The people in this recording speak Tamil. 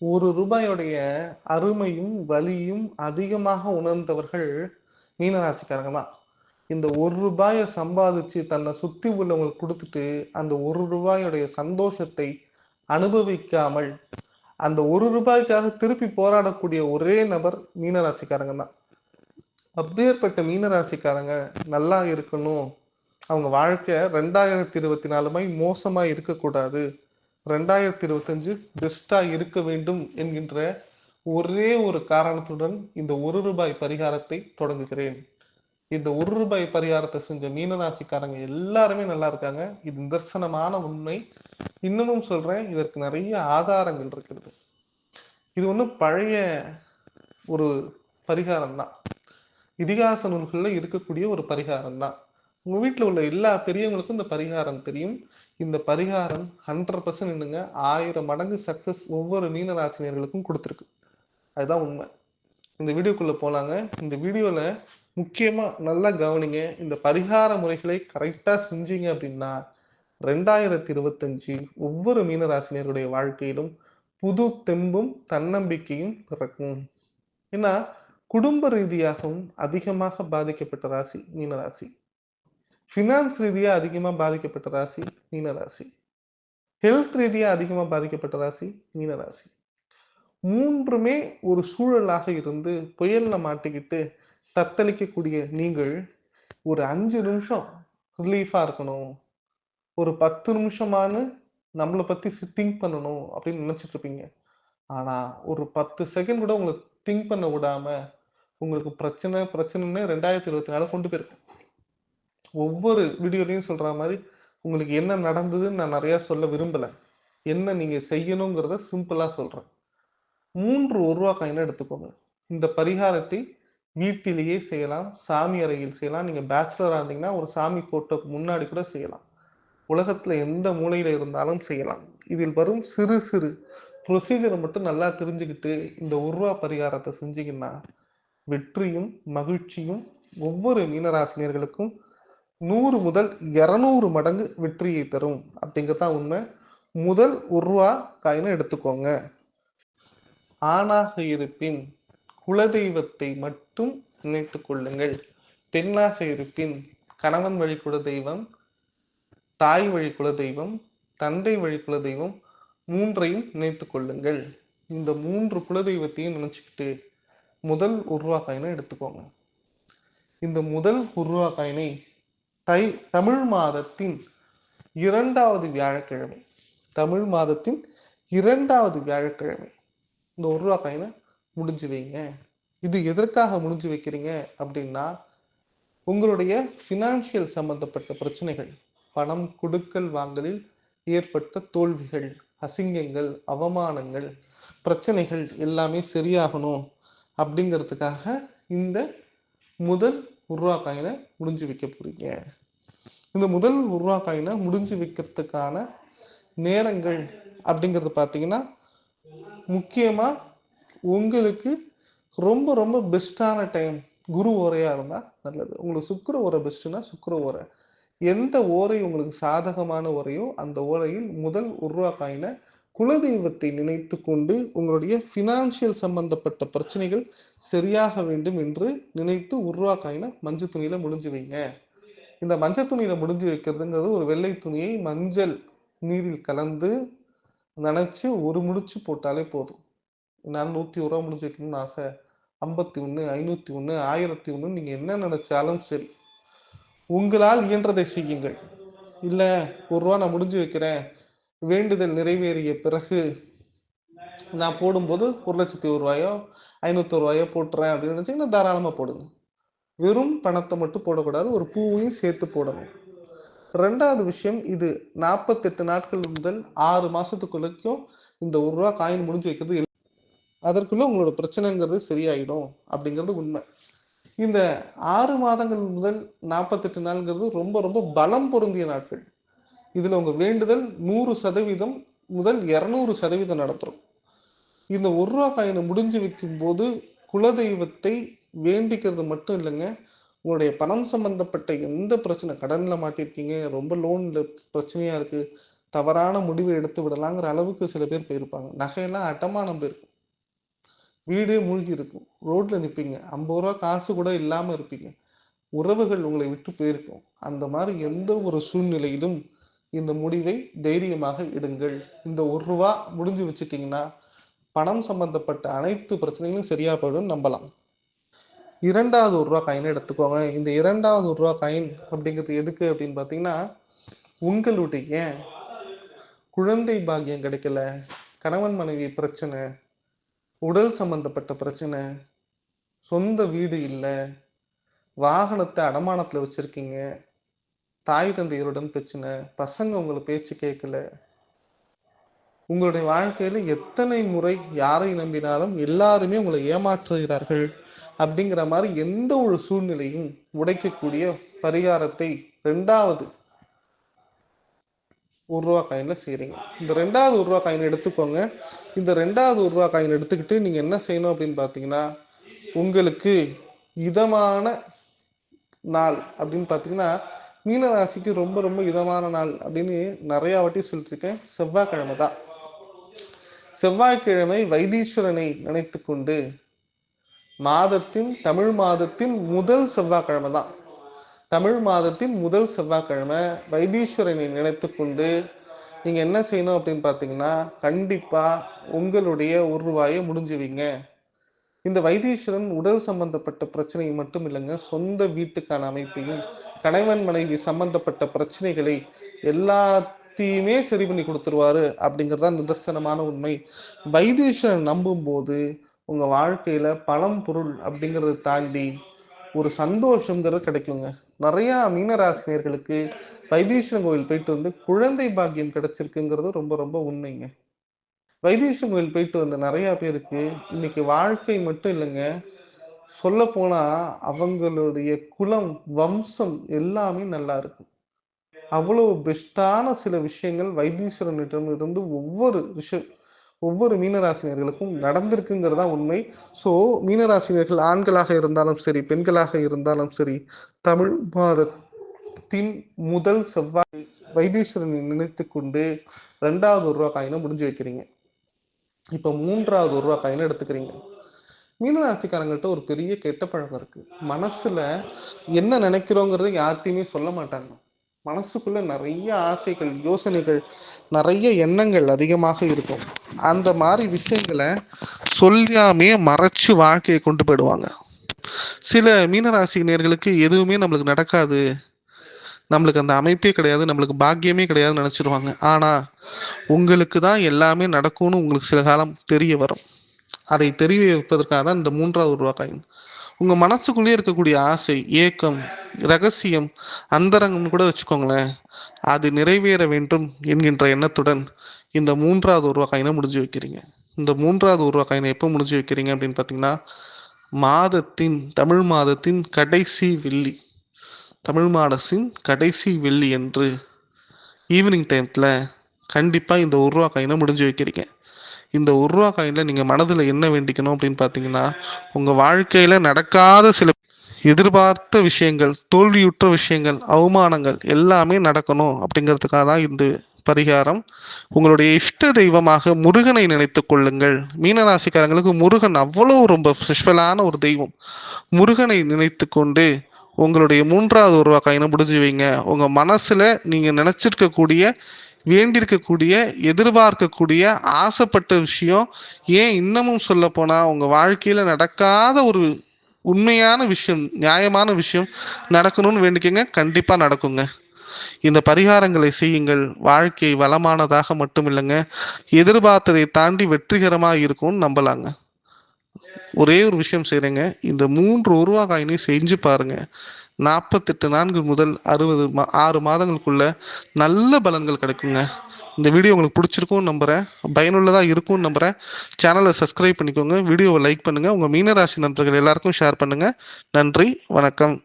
ஒரு ரூபாயோடைய அருமையும் வலியும் அதிகமாக உணர்ந்தவர்கள் மீனராசிக்காரங்க தான். இந்த ஒரு ரூபாயை சம்பாதிச்சு தன்னை சுத்தி உள்ளவங்களுக்கு கொடுத்துட்டு அந்த ஒரு ரூபாயோடைய சந்தோஷத்தை அனுபவிக்காமல் அந்த ஒரு ரூபாய்க்காக திருப்பி போராடக்கூடிய ஒரே நபர் மீனராசிக்காரங்க தான். அப்பேற்பட்ட மீனராசிக்காரங்க நல்லா இருக்கணும். அவங்க வாழ்க்கை ரெண்டாயிரத்தி இருபத்தி நாலுமாய் மோசமாக இருக்கக்கூடாது. ரெண்டாயிரத்தி இருபத்தஞ்சு பெஸ்டா இருக்க வேண்டும் என்கின்ற ஒரே ஒரு காரணத்துடன் இந்த ஒரு ரூபாய் பரிகாரத்தை தொடங்குகிறேன். இந்த ஒரு ரூபாய் பரிகாரத்தை செஞ்ச மீனராசிக்காரங்க எல்லாருமே நல்லா இருக்காங்க. இது நிதர்சனமான உண்மை. இன்னமும் சொல்றேன் இதற்கு நிறைய ஆதாரங்கள் இருக்குது இது ஒன்றும் பழைய ஒரு பரிகாரம் தான் இதிகாச நூல்களில் இருக்கக்கூடிய ஒரு பரிகாரம் தான் உங்க வீட்டில் உள்ள எல்லா பெரியவங்களுக்கும் இந்த பரிகாரம் தெரியும். இந்த பரிகாரம் ஹண்ட்ரட் பர்சன்ட் என்னங்க ஆயிரம் மடங்கு சக்சஸ் ஒவ்வொரு மீனராசினியர்களுக்கும் கொடுத்துருக்கு. அதுதான் உண்மை. இந்த வீடியோக்குள்ளே போலாங்க. இந்த வீடியோவில் முக்கியமாக நல்லா கவனிங்க. இந்த பரிகார முறைகளை கரெக்டாக செஞ்சீங்க அப்படின்னா ரெண்டாயிரத்தி இருபத்தஞ்சு ஒவ்வொரு மீனராசினியருடைய வாழ்க்கையிலும் புது தெம்பும் தன்னம்பிக்கையும் பிறக்கும். ஏன்னா குடும்ப ரீதியாகவும் அதிகமாக பாதிக்கப்பட்ட ராசி மீனராசி ஃபினான்ஸ் ரீதியாக அதிகமாக பாதிக்கப்பட்ட ராசி மீனராசி ஹெல்த் ரீதியாக அதிகமாக பாதிக்கப்பட்ட ராசி மீனராசி மூன்றுமே ஒரு சூழலாக இருந்து புயலில் மாட்டிக்கிட்டு தத்தளிக்கக்கூடிய நீங்கள் ஒரு அஞ்சு நிமிஷம் ரிலீஃபாக இருக்கணும். ஒரு பத்து நிமிஷமானு நம்மளை பற்றி திங்க் பண்ணணும் அப்படின்னு நினச்சிட்டு இருப்பீங்க. ஆனால் ஒரு பத்து செகண்ட் கூட உங்களை திங்க் பண்ண விடாமல் உங்களுக்கு பிரச்சனை பிரச்சனைன்னு ரெண்டாயிரத்தி இருபத்தி நாலு கொண்டு போயிருக்கும். ஒவ்வொரு வீடியோலையும் சொல்கிற மாதிரி உங்களுக்கு என்ன நடந்ததுன்னு நான் நிறையா சொல்ல விரும்பலை. என்ன நீங்கள் செய்யணுங்கிறத சிம்பிளாக சொல்கிறேன் மூன்று ஒரு ரூபா காயினை எடுத்துக்கோங்க. இந்த பரிகாரத்தை வீட்டிலேயே செய்யலாம். சாமி அறையில் செய்யலாம். நீங்கள் பேச்சுலராக இருந்தீங்கன்னா ஒரு சாமி ஃபோட்டோக்கு முன்னாடி கூட செய்யலாம். உலகத்தில் எந்த மூலையில் இருந்தாலும் செய்யலாம். இதில் வரும் சிறு சிறு ப்ரொசீஜரை மட்டும் நல்லா தெரிஞ்சுக்கிட்டு இந்த ஒரு ரூபா பரிகாரத்தை செஞ்சிங்கன்னா வெற்றியும் மகிழ்ச்சியும் ஒவ்வொரு மீனராசினியர்களுக்கும் நூறு முதல் இரநூறு மடங்கு வெற்றியை தரும். அப்படிங்கிறது தான் உண்மை. முதல் ஒரு ரூபா காயினை எடுத்துக்கோங்க. ஆணாக இருப்பின் குலதெய்வத்தை மட்டும் நினைத்து கொள்ளுங்கள். பெண்ணாக இருப்பின் கணவன் வழி குலதெய்வம் தாய் வழி குலதெய்வம் தந்தை வழி குலதெய்வம் மூன்றையும் நினைத்து கொள்ளுங்கள். இந்த மூன்று குலதெய்வத்தையும் நினைச்சுக்கிட்டு முதல் உருவா காயினை எடுத்துக்கோங்க. இந்த முதல் உருவா காயினை தை தமிழ் மாதத்தின் இரண்டாவது வியாழக்கிழமை. தமிழ் மாதத்தின் இரண்டாவது வியாழக்கிழமை. இந்த ஒரு ரூபா காயினை முடிஞ்சு வைங்க. இது எதற்காக முடிஞ்சு வைக்கிறீங்க அப்படின்னா உங்களுடைய ஃபினான்ஷியல் சம்பந்தப்பட்ட பிரச்சனைகள் பணம் கொடுக்கல் வாங்கலில் ஏற்பட்ட தோல்விகள் அசிங்கங்கள் அவமானங்கள் பிரச்சனைகள் எல்லாமே சரியாகணும் அப்படிங்கிறதுக்காக இந்த முதல் உருவா முடிஞ்சு வைக்க போறீங்க. இந்த முதல் உருவா காயினை முடிஞ்சு வைக்கிறதுக்கான நேரங்கள் அப்படிங்கிறது பார்த்தீங்கன்னா முக்கியமாக உங்களுக்கு ரொம்ப ரொம்ப பெஸ்டான டைம் குரு ஓரையாக இருந்தால் நல்லது. உங்களுக்கு சுக்கர ஓரை பெஸ்ட்னா சுக்கர ஓரை. எந்த ஓரை உங்களுக்கு சாதகமான ஓரையோ அந்த ஓரையில் முதல் உருவா காயினை குலதெய்வத்தை நினைத்து கொண்டு உங்களுடைய ஃபினான்ஷியல் சம்பந்தப்பட்ட பிரச்சனைகள் சரியாக வேண்டும் என்று நினைத்து உருவா மஞ்சள் துணியில முடிஞ்சு வைங்க. இந்த மஞ்சள் துணியில முடிஞ்சு வைக்கிறதுங்கிறது ஒரு வெள்ளை துணியை மஞ்சள் நீரில் கலந்து நனைச்சு ஒரு முடிச்சு போட்டாலே போதும். நான் நூத்தி ஒரு ரூபா முடிஞ்சு வைக்கணும்னு ஆசை. ஐம்பத்தி ஒண்ணு ஐநூத்தி ஒண்ணு ஆயிரத்தி ஒண்ணு நீங்க என்ன நினைச்சாலும் சரி. உங்களால் இயன்றதை செய்யுங்கள். இல்ல ஒரு ரூபா நான் முடிஞ்சு வைக்கிறேன். வேண்டுதல் நிறைவேறிய பிறகு நான் போடும்போது ஒரு லட்சத்தி ஒரு ரூபாயோ ஐநூத்தி ஒரு ரூபாயோ போட்டுறேன் அப்படின்னு நினைச்சீங்கன்னா தாராளமா போடுங்க. வெறும் பணத்தை மட்டும் போடக்கூடாது ஒரு பூவையும் சேர்த்து போடணும். ரெண்டாவது விஷயம் இது நாற்பத்தெட்டு நாட்கள் முதல் ஆறு மாசத்துக்குள்ளக்கும் இந்த ஒரு ரூபா காயின் முடிஞ்சு வைக்கிறது அதற்குள்ள உங்களோட பிரச்சனைங்கிறது சரியாயிடும் அப்படிங்கிறது உண்மை. இந்த ஆறு மாதங்கள் முதல் நாற்பத்தெட்டு நாள்ங்கிறது ரொம்ப ரொம்ப பலம் பொருந்திய நாட்கள். இதுல உங்க வேண்டுதல் நூறு சதவீதம் முதல் இருநூறு சதவீதம் நடத்துறோம் இந்த ஒரு ரூபா காயினை முடிஞ்சு வைக்கும் போது குலதெய்வத்தை வேண்டிக்கிறது மட்டும் இல்லைங்க. உங்களுடைய பணம் சம்பந்தப்பட்ட எந்த பிரச்சனை கடனில் மாட்டிருக்கீங்க ரொம்ப லோன்ல பிரச்சனையா இருக்கு தவறான முடிவு எடுத்து விடலாங்கிற அளவுக்கு சில பேர் போயிருப்பாங்க. நகையெல்லாம் அடமானம் போயிருக்கும் வீடே மூழ்கி இருக்கும் ரோட்ல நிற்பீங்க ஐம்பது ரூபா காசு கூட இல்லாமல் இருப்பீங்க. உறவுகள் உங்களை விட்டு போயிருக்கும். அந்த மாதிரி எந்த ஒரு சூழ்நிலையிலும் இந்த முடிவை தைரியமாக இடுங்கள். இந்த ஒரு ரூபா முடிஞ்சு வச்சுட்டீங்கன்னா பணம் சம்பந்தப்பட்ட அனைத்து பிரச்சனைகளும் சரியா போயிடும் நம்பலாம். இரண்டாவது ஒரு ரூபா காயினை எடுத்துக்கோங்க. இந்த இரண்டாவது ஒரு ரூபா காயின் அப்படிங்கிறது எதுக்கு அப்படின்னு பார்த்தீங்கன்னா உங்களுடைய குழந்தை பாக்கியம் கிடைக்கல கணவன் மனைவி பிரச்சனை உடல் சம்பந்தப்பட்ட பிரச்சனை சொந்த வீடு இல்லை வாகனத்தை அடமானத்தில் வச்சிருக்கீங்க தாய் தந்தையருடன் பிரச்சனை பசங்க உங்களை பேச்சு கேட்கல உங்களுடைய வாழ்க்கையில எத்தனை முறை யாரை நம்பினாலும் எல்லாருமே உங்களை ஏமாற்றுகிறார்கள் அப்படிங்கிற மாதிரி எந்த ஒரு சூழ்நிலையும் உடைக்கக்கூடிய பரிகாரத்தை ரெண்டாவது ஒரு ரூபா காயின்ல செய்கிறீங்க இந்த ரெண்டாவது ஒரு ரூபா காயின் எடுத்துக்கோங்க. இந்த ரெண்டாவது ஒரு ரூபா காயின் எடுத்துக்கிட்டு நீங்க என்ன செய்யணும் அப்படின்னு பார்த்தீங்கன்னா உங்களுக்கு இதமான நாள் அப்படின்னு பார்த்தீங்கன்னா மீன ராசிக்கு ரொம்ப ரொம்ப இதமான நாள் அப்படின்னு நிறைய வாட்டி சொல்லிட்டு இருக்கேன். செவ்வாய்க்கிழமை தான். செவ்வாய்க்கிழமை வைத்தீஸ்வரனை நினைத்து கொண்டு மாதத்தின் தமிழ் மாதத்தின் முதல் செவ்வாய்க்கிழமை தான் தமிழ் மாதத்தின் முதல் செவ்வாய்க்கிழமை வைத்தீஸ்வரனை நினைத்து கொண்டு நீங்கள் என்ன செய்யணும் அப்படின்னு பார்த்தீங்கன்னா கண்டிப்பாக உங்களுடைய ஒரு ரூபாயை முடிஞ்சுவீங்க இந்த வைத்தீஸ்வரன் உடல் சம்பந்தப்பட்ட பிரச்சனை மட்டும் இல்லைங்க சொந்த வீட்டுக்கான அமைப்பையும் கணவன் மனைவி சம்பந்தப்பட்ட பிரச்சனைகளை எல்லாத்தையுமே சரி பண்ணி கொடுத்துருவாரு அப்படிங்கிறது தான் நிதர்சனமான உண்மை. வைத்தீஸ்வரன் நம்பும் போது உங்க வாழ்க்கையில பணம் பொருள் அப்படிங்கறத தாண்டி ஒரு சந்தோஷங்கிறது கிடைக்குங்க. நிறைய மீனராசினியர்களுக்கு வைத்தீஸ்வரன் கோயில் போயிட்டு வந்து குழந்தை பாக்கியம் கிடைச்சிருக்குங்கிறது ரொம்ப ரொம்ப உண்மைங்க. வைத்தீஸ்வரன் கோயில் போயிட்டு வந்த நிறைய பேருக்கு இன்னைக்கு வாழ்க்கை மட்டும் இல்லைங்க. சொல்ல போனா அவங்களுடைய குலம் வம்சம் எல்லாமே நல்லா இருக்கும். அவ்வளவு பெஸ்டான சில விஷயங்கள் வைத்தீஸ்வரனிடம் இருந்து ஒவ்வொரு விஷயம் ஒவ்வொரு மீனராசினியர்களுக்கும் நடந்திருக்குங்கிறதா உண்மை. ஸோ மீனராசினியர்கள் ஆண்களாக இருந்தாலும் சரி பெண்களாக இருந்தாலும் சரி தமிழ் மாதத்தின் முதல் செவ்வாய் வைத்தீஸ்வரனை நினைத்து கொண்டு ரெண்டாவது ஒரு ரூபா காயினை முடிஞ்சு வைக்கிறீங்க. இப்போ மூன்றாவது ஒரு ரூபா காயினை எடுத்துக்கிறீங்க. மீனராசிக்காரங்கள்ட்ட ஒரு பெரிய கெட்ட பழக்கம் இருக்கு. மனசுல என்ன நினைக்கிறோங்கிறத யார்கிட்டையுமே சொல்ல மாட்டாங்க. மனசுக்குள்ள நிறைய ஆசைகள் யோசனைகள் நிறைய எண்ணங்கள் அதிகமாக இருக்கும். அந்த மாதிரி விஷயங்களை சொல்லாமே மறைச்சு வாழ்க்கையை கொண்டு போயிடுவாங்க. சில மீனராசி நேர்களுக்கு எதுவுமே நம்மளுக்கு நடக்காது. நம்மளுக்கு அந்த அமைப்பே கிடையாது நம்மளுக்கு பாக்கியமே கிடையாதுன்னு நினச்சிருவாங்க. ஆனால் உங்களுக்கு தான் எல்லாமே நடக்கும்னு உங்களுக்கு சில காலம் தெரிய வரும். அதை தெரிய வைப்பதற்காக தான் இந்த மூன்றாவது ரூபா உங்கள் மனசுக்குள்ளேயே இருக்கக்கூடிய ஆசை ஏக்கம் ரகசியம் அந்தரங்கம்னு கூட வச்சுக்கோங்களேன். அது நிறைவேற வேண்டும் என்கின்ற எண்ணத்துடன் இந்த மூன்றாவது ஒரு காயினை முடிஞ்சு வைக்கிறீங்க. இந்த மூன்றாவது ஒரு காயினை எப்போ முடிஞ்சு வைக்கிறீங்க அப்படின்னு பார்த்தீங்கன்னா மாதத்தின் தமிழ் மாதத்தின் கடைசி வெள்ளி. தமிழ் மாதத்தின் கடைசி வெள்ளி என்று ஈவினிங் டைத்தில் கண்டிப்பாக இந்த ஒரு ரூபா காயினை முடிஞ்சு வைக்கிறீங்க. இந்த ஒரு ரூபா காயினில் நீங்கள் மனதில் என்ன வேண்டிக்கணும் அப்படின்னு பார்த்தீங்கன்னா உங்கள் வாழ்க்கையில் நடக்காத சில எதிர்பார்த்த விஷயங்கள் தோல்வியுற்ற விஷயங்கள் அவமானங்கள் எல்லாமே நடக்கணும் அப்படிங்கிறதுக்காக தான் இந்த பரிகாரம். உங்களுடைய இஷ்ட தெய்வமாக முருகனை நினைத்து கொள்ளுங்கள். மீனராசிக்காரங்களுக்கு முருகன் அவ்வளோ ரொம்ப ஸ்பெஷலான ஒரு தெய்வம். முருகனை நினைத்து கொண்டு உங்களுடைய மூன்றாவது ஒரு காயினை முடிஞ்சு வைங்க. உங்கள் மனசில் நீங்கள் நினச்சிருக்கக்கூடிய வேண்டியிருக்கக்கூடிய எதிர்பார்க்கக்கூடிய ஆசைப்பட்ட விஷயம் ஏன் இன்னமும் சொல்ல போனால் உங்கள் வாழ்க்கையில் நடக்காத ஒரு உண்மையான விஷயம் நியாயமான விஷயம் நடக்கணும்னு வேண்டிக்கங்க கண்டிப்பாக நடக்குங்க. இந்த பரிகாரங்களை செய்யுங்கள். வாழ்க்கை வளமானதாக மட்டும் இல்லைங்க எதிர்பார்த்ததை தாண்டி வெற்றிகரமாக இருக்கும்னு நம்பலாங்க. ஒரே ஒரு விஷயம் செய்கிறேங்க இந்த மூன்று உருவா காயினையும் செஞ்சு பாருங்க. நாற்பத்தெட்டு நான்கு முதல் அறுபது மா ஆறு மாதங்களுக்குள்ள நல்ல பலன்கள் கிடைக்குங்க. இந்த வீடியோ உங்களுக்கு பிடிச்சிருக்கும் நம்புகிறேன் பயனுள்ளதாக இருக்கும்னு நம்புகிறேன் சேனலை சப்ஸ்கிரைப் பண்ணிக்கோங்க. வீடியோவை லைக் பண்ணுங்கள் உங்கள் மீனராசி நண்பர்கள் எல்லாருக்கும் ஷேர் பண்ணுங்கள் நன்றி. வணக்கம்.